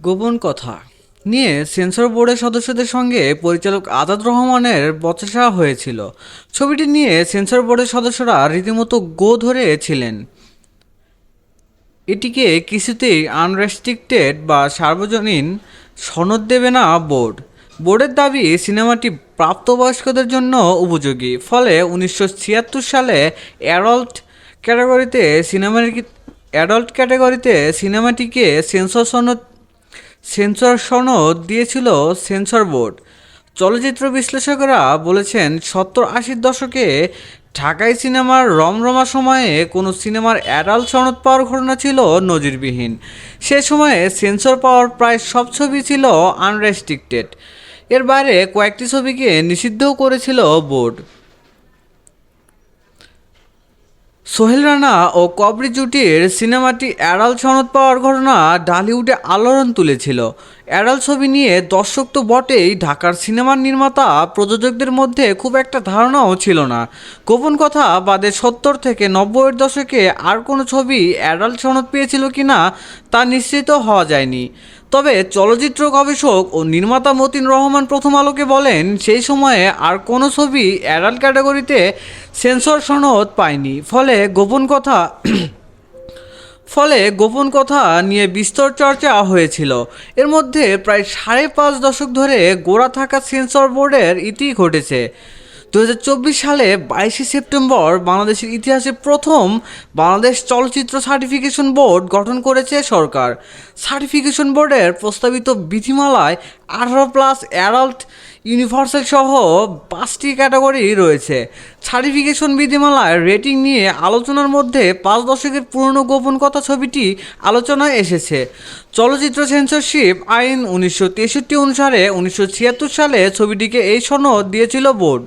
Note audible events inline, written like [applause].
গোপন কথা। নিয়ে সেন্সর বোর্ডের সদস্যদের সঙ্গে পরিচালক আজাদ রহমানের বচসা হয়েছিল। ছবিটি নিয়ে সেন্সর বোর্ডের সদস্যরা রীতিমতো গো ধরেছিলেন এটিকে কিছুতেই আনরেস্ট্রিক্টেড বা সার্বজনীন সনদ দেবে না বোর্ড। বোর্ডের দাবি সিনেমাটি প্রাপ্তবয়স্কদের জন্য উপযোগী। ফলে উনিশশো ছিয়াত্তর সালে অ্যাডাল্ট ক্যাটাগরিতে সিনেমাটি অ্যাডাল্ট ক্যাটাগরিতে সিনেমাটিকে সেন্সর সনদ সেন্সর সনদ দিয়েছিল সেন্সর বোর্ড। চলচ্চিত্র বিশ্লেষকেরা বলেছেন, সত্তর আশির দশকে ঢাকাই সিনেমার রমরমা সময়ে কোনো সিনেমার অ্যাডাল সনদ পাওয়ার ঘটনা ছিল নজিরবিহীন। সে সময়ে সেন্সর পাওয়ার প্রায় সব ছবি ছিল আনরেস্ট্রিক্টেড। এর বাইরে কয়েকটি ছবিকে নিষিদ্ধও করেছিল বোর্ড। সোহেল রানা ও কবরি জুটির সিনেমাটি অ্যাডাল সনদ পাওয়ার ঘটনা ডালিউডে আলোড়ন তুলেছিল। অ্যাডাল ছবি নিয়ে দর্শক তো বটেই, ঢাকার সিনেমার নির্মাতা প্রযোজকদের মধ্যে খুব একটা ধারণাও ছিল না। গোপন কথা, বাদে সত্তর থেকে নব্বইয়ের দশকে আর কোনো ছবি অ্যাডাল সনদ পেয়েছিল কি না তা নিশ্চিত হওয়া যায়নি। তবে চলচ্চিত্র গবেষক ও নির্মাতা মতিন রহমান প্রথম আলোকে বলেন, সেই সময়ে আর কোনো ছবি অ্যাডাল্ট ক্যাটাগরিতে সেন্সর সনদ পায়নি। ফলে গোপন কথা [clears throat] ফলে গোপন কথা নিয়ে বিস্তর চর্চা হয়েছিল। এর মধ্যে প্রায় সাড়ে পাঁচ দশক ধরে গোড়া থাকা সেন্সর বোর্ডের ইতি ঘটেছে। দু হাজার চব্বিশ সালে বাইশে সেপ্টেম্বর বাংলাদেশের ইতিহাসে প্রথম বাংলাদেশ চলচ্চিত্র সার্টিফিকেশন বোর্ড গঠন করেছে সরকার। সার্টিফিকেশন বোর্ডের প্রস্তাবিত বিধিমালায় আঠারো প্লাস অ্যাডাল্ট ইউনিভার্সাল সহ পাঁচটি ক্যাটাগরি রয়েছে। সার্টিফিকেশন বিধিমালায় রেটিং নিয়ে আলোচনার মধ্যে পাঁচ দশকের পুরনো গোপন কথা ছবিটি আলোচনায় এসেছে। চলচ্চিত্র সেন্সরশিপ আইন উনিশশো তেষট্টি অনুসারে উনিশশো ছিয়াত্তর সালে ছবিটিকে এই সনদ দিয়েছিল বোর্ড।